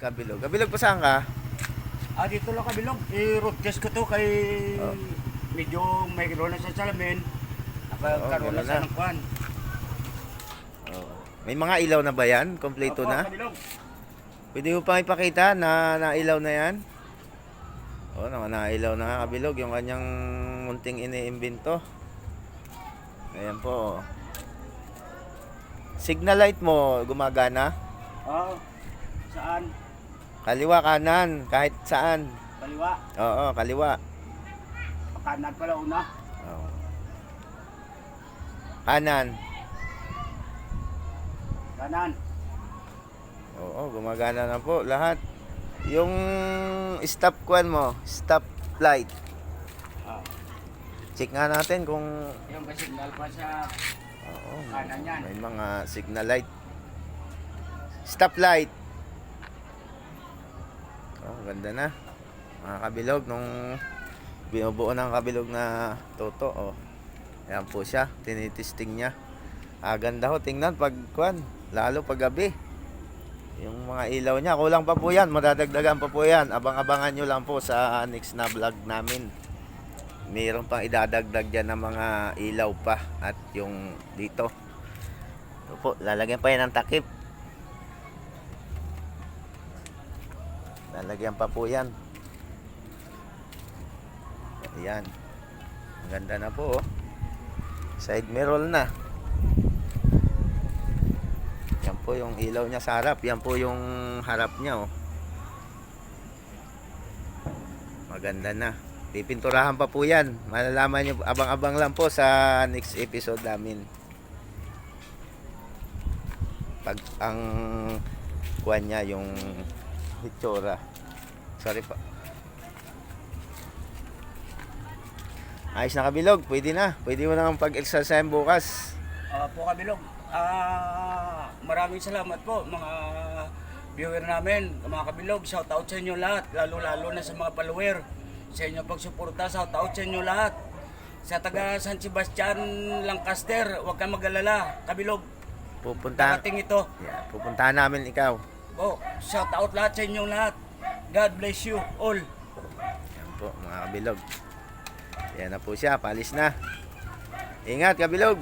Kabilog. Kabilog pa saan ka? Ah, dito lang kabilog. I-road test ko to kay Oh. medyo may na sa salamin. Nakakaroon Oo, na sa ng kwan. Oo. May mga ilaw na ba yan? Kompleto na? Kabilog. Pwede mo pang ipakita na nailaw na yan? Oo, naman nailaw na nga kabilog yung kanyang munting iniimbento. Ayan po. oh. Signal light mo gumagana? Ah, saan? Kaliwa, kanan, kahit saan. Kaliwa. Oo, kaliwa. Kanan pala una. Oo. Kanan. Kanan. Oo, gumagana na po lahat. Yung stop kwan mo, stop light. Ah, Check nga natin kung yung signal pa sa Oo, Kanan yan. may mga signal light. Stop light. Ganda na. Mga kabilog nung binubuo ng kabilog na toto. Oh. Ayan po siya, tinitesting niya. Ah, ganda ho, tingnan pag kwan, lalo pag gabi. Yung mga ilaw niya, kulang pa po yan, madadagdagan pa po yan. Abang-abangan nyo lang po sa next na vlog namin. Mayroon pang idadagdag dyan ng mga ilaw pa at yung dito. Ito po, lalagyan pa yan ng takip. Lalagyan pa po yan. Ayan. Ang ganda na po oh. Side mirror na. Yan po yung ilaw niya sa harap. Yan po yung harap niya oh. Maganda na. Pipinturahan pa po yan. Malalaman nyo, abang-abang lang po sa next episode namin. Pag ang kuwan niya, yung hitsura. Sorry pa. Ayos na kabilog, pwede na. Pwede mo nang pag-exercise bukas. Ah, po kabilog. Ah, maraming salamat po mga viewer namin, mga kabilog. Shout out sa inyo lahat, lalo-lalo na sa mga follower. Sa inyo pagsuporta, shout out sa inyo lahat. Sa taga San Sebastian, Lancaster, huwag kang mag-alala, kabilog. Pupunta, Darating ito. yeah, pupuntahan namin ikaw. Oh, shout out lahat sa inyong lahat. God bless you all. Yan po, mga kabilog. Yan na po siya, palis na. Ingat, kabilog.